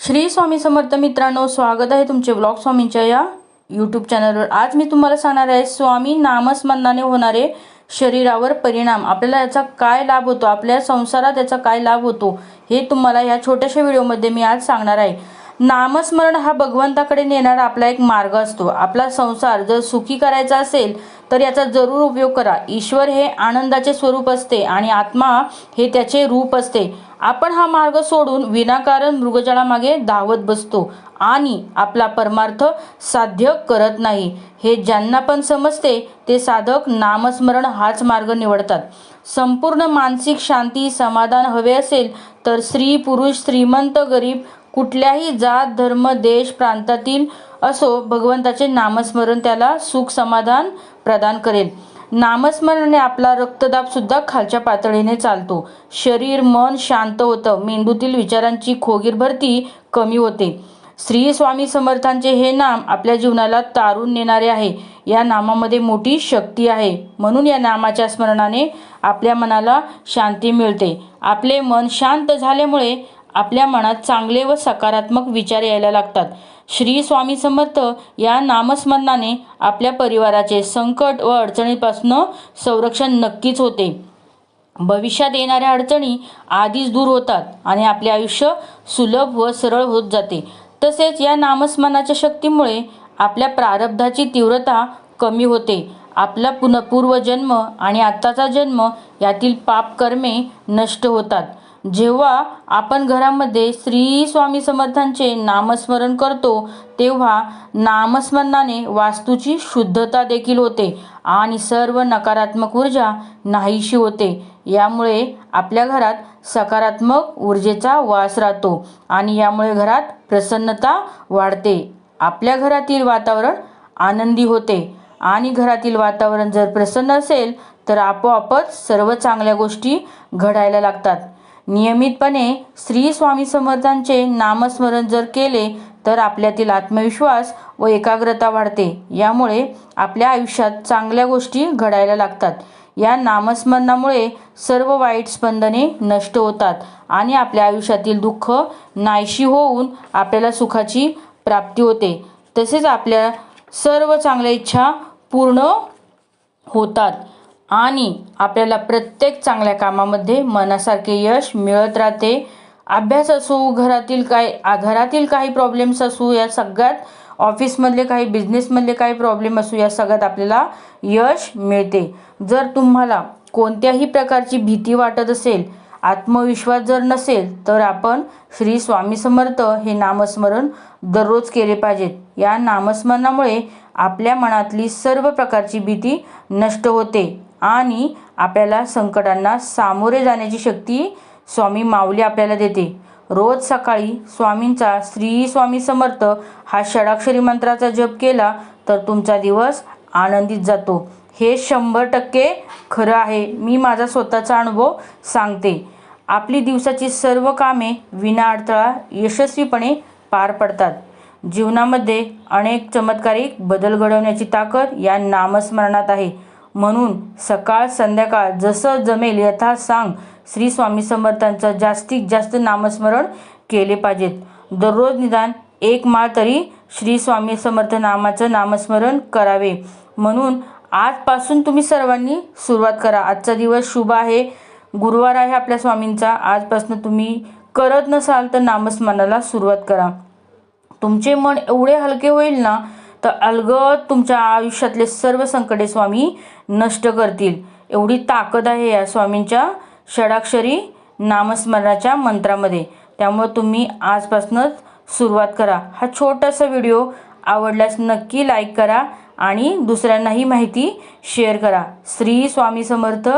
श्री स्वामी समर्थ मित्रांनो स्वागत आहे तुमचे ब्लॉग स्वामींच्या या यूट्यूब चॅनलवर आज मी तुम्हाला सांगणार आहे स्वामी नामस्मरणाने होणारे शरीरावर परिणाम. आपल्याला याचा काय लाभ होतो? आपल्या संसारात याचा काय लाभ होतो? हे तुम्हाला या छोट्याशा व्हिडिओमध्ये मी आज सांगणार आहे. नामस्मरण हा भगवंताकडे नेणारा आपला एक मार्ग असतो. आपला संसार जर सुखी करायचा असेल तर याचा जरूर उपयोग करा. ईश्वर हे आनंदाचे स्वरूप असते आणि आत्मा हे त्याचे रूप असते. आपण हा मार्ग सोडून विनाकारण मृगजळामागे धावत बसतो आणि आपला परमार्थ साध्य करत नाही. हे ज्यांना पण समजते ते साधक नामस्मरण हाच मार्ग निवडतात. संपूर्ण मानसिक शांती समाधान हवे असेल तर स्त्री पुरुष श्रीमंत गरीब कुठल्याही जात धर्म देश प्रांतातील असो भगवंताचे नामस्मरण त्याला सुख समाधान प्रदान करेल. नामस्मरणाने आपला रक्तदाब सुद्धा खालच्या पातळीने चालतो. शरीर मन शांत होतं. मेंदूतील विचारांची खोगीर भरती कमी होते. श्री स्वामी समर्थांचे हे नाम आपल्या जीवनाला तारून नेणारे आहे. या नामामध्ये मोठी शक्ती आहे. म्हणून या नामाच्या स्मरणाने आपल्या मनाला शांती मिळते. आपले मन शांत झाल्यामुळे आपल्या मनात चांगले व सकारात्मक विचार यायला लागतात. श्री स्वामी समर्थ या नामस्मरणाने आपल्या परिवाराचे संकट व अडचणीपासून संरक्षण नक्कीच होते. भविष्यात येणाऱ्या अडचणी आधीच दूर होतात आणि आपले आयुष्य सुलभ व सरळ होत जाते. तसेच या नामस्मरणाच्या शक्तीमुळे आपल्या प्रारब्धाची तीव्रता कमी होते. आपला पुन पूर्वजन्म आणि आत्ताचा जन्म यातील पाप कर्मे नष्ट होतात. जेव्हा आपण घरामध्ये श्री स्वामी समर्थांचे नामस्मरण करतो तेव्हा नामस्मरणाने वास्तूची शुद्धता देखील होते आणि सर्व नकारात्मक ऊर्जा नाहीशी होते. यामुळे आपल्या घरात सकारात्मक ऊर्जेचा वास राहतो आणि यामुळे घरात प्रसन्नता वाढते. आपल्या घरातील वातावरण आनंदी होते आणि घरातील वातावरण जर प्रसन्न असेल तर आपोआपच सर्व चांगल्या गोष्टी घडायला लागतात. नियमितपणे श्री स्वामी समर्थांचे नामस्मरण जर केले तर आपल्यातील आत्मविश्वास व एकाग्रता वाढते. यामुळे आपल्या आयुष्यात चांगल्या गोष्टी घडायला लागतात. या नामस्मरणामुळे सर्व वाईट स्पंदने नष्ट होतात आणि आपल्या आयुष्यातील दुःख नाहीशी होऊन आपल्याला सुखाची प्राप्ती होते. तसेच आपल्या सर्व चांगल्या इच्छा पूर्ण होतात. आणि आपल्याला प्रत्येक चांगल्या कामामध्ये मनासारखे यश मिळत राहते. अभ्यास असो घरातील काय घरातील काही प्रॉब्लेम्स असू या सगळ्यात ऑफिसमधले काही बिझनेसमधले काही प्रॉब्लेम असू या सगळ्यात आपल्याला यश मिळते. जर तुम्हाला कोणत्याही प्रकारची भीती वाटत असेल आत्मविश्वास जर नसेल तर आपण श्री स्वामी समर्थ हे नामस्मरण दररोज केले पाहिजेत. या नामस्मरणामुळे आपल्या मनातली सर्व प्रकारची भीती नष्ट होते. आणि आपल्याला संकटांना सामोरे जाण्याची शक्ती स्वामी माऊली आपल्याला देते. रोज सकाळी स्वामींचा श्री स्वामी समर्थ हा षडाक्षरी मंत्राचा जप केला तर तुमचा दिवस आनंदित जातो. हे शंभर टक्के खरं आहे. मी माझा स्वतःचा अनुभव सांगते. आपली दिवसाची सर्व कामे विना अडथळा यशस्वीपणे पार पडतात. जीवनामध्ये अनेक चमत्कारिक बदल घडवण्याची ताकद या नामस्मरणात आहे. म्हणून सकाळ संध्याकाळ जसं जमेल यथा सांग श्री स्वामी समर्थांचं जास्तीत जास्त नामस्मरण केले पाहिजेत. दररोज निदान एक माळ तरी श्री स्वामी समर्थ नामाचं नामस्मरण करावे. म्हणून आजपासून तुम्ही सर्वांनी सुरुवात करा. आजचा दिवस शुभ आहे. गुरुवार आहे आपल्या स्वामींचा. आजपासून तुम्ही करत नसाल तर नामस्मरणाला सुरुवात करा. तुमचे मन एवढे हलके होईल ना तर अलगद तुमच्या आयुष्यातले सर्व संकटे स्वामी नष्ट करतील. एवढी ताकद आहे या स्वामींच्या षडाक्षरी नामस्मरणाच्या मंत्रामध्ये. त्यामुळे तुम्ही आजपासूनच सुरुवात करा. हा छोटासा व्हिडिओ आवडल्यास नक्की लाईक करा आणि दुसऱ्यांनाही माहिती शेअर करा. श्री स्वामी समर्थ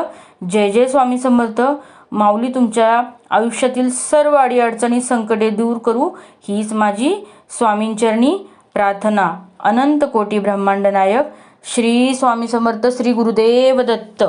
जय जय स्वामी समर्थ. माऊली तुमच्या आयुष्यातील सर्व अडीअडचणी संकटे दूर करू हीच माझी स्वामींचरणी प्रार्थना. अनंत कोटी ब्रह्मांड नायक श्री स्वामी समर्थ श्री गुरुदेव दत्त.